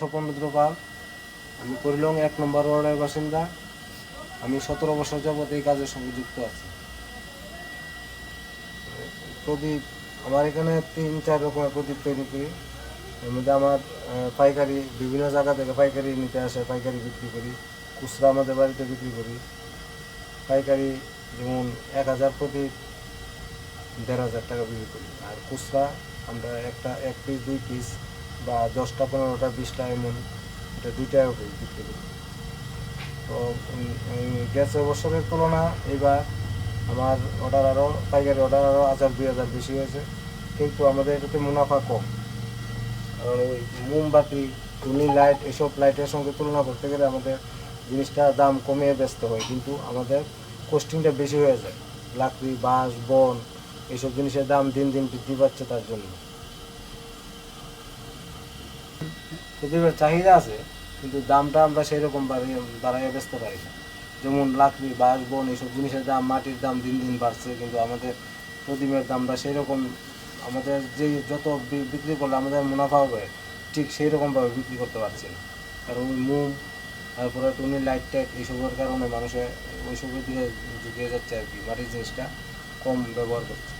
স্বপনেন্দ্র পাল আমি। করিলং এক নম্বর ওয়ার্ডের বাসিন্দা। আমি সতেরো বছর যাবত এই কাজের সঙ্গে যুক্ত আছি। প্রদীপ, আমার এখানে তিন, চার রকমের প্রদীপ তৈরি করি। এর মধ্যে আমার পাইকারি, বিভিন্ন জায়গা থেকে পাইকারি নিতে আসে, পাইকারি বিক্রি করি। খুচরা আমাদের বাড়িতে বিক্রি করি। পাইকারি যেমন এক হাজার প্রদীপ, দেড় হাজার টাকা বিক্রি করি। আর খুচরা আমরা একটা, এক পিস দুই পিস বা দশটা, পনেরোটা, বিশটা এমন, এটা দুই টাকা করে বিক্রি করি তো গেছে বছরের তুলনা এবার আমার অর্ডার আরও পাইকারি অর্ডার আরও হাজার, দুই হাজার বেশি হয়েছে। কিন্তু আমাদের এটাতে মুনাফা কম। কারণ ওই মোমবাতি টুনি লাইট এসব লাইটের সঙ্গে তুলনা করতে গেলে আমাদের জিনিসটা দাম কমিয়ে ব্যস্ত হয়। কিন্তু আমাদের কোস্টিংটা বেশি হয়ে যায়। লাকড়ি, বাঁশ, বন এইসব জিনিসের দাম দিন দিন বৃদ্ধি পাচ্ছে তার জন্য। প্রদীপের চাহিদা আছে, কিন্তু দামটা আমরা সেই রকম বাড়াইয়া বেচতে পারি না। যেমন লাকড়ি, বাঁশ, বন এইসব জিনিসের দাম মাটির দাম দিন দিন বাড়ছে, কিন্তু আমাদের প্রদীপের দামটা সেই রকম আমাদের যে যত বিক্রি করলে আমাদের মুনাফা হবে, ঠিক সেই রকমভাবে বিক্রি করতে পারছি না। কারণ ওই মুম, তারপরে টুনি লাইট টাইট এইসবের কারণে মানুষের ওইসবের দিকে ঝুঁকিয়ে যাচ্ছে আর কি, মাটির জিনিসটা কম ব্যবহার করছে।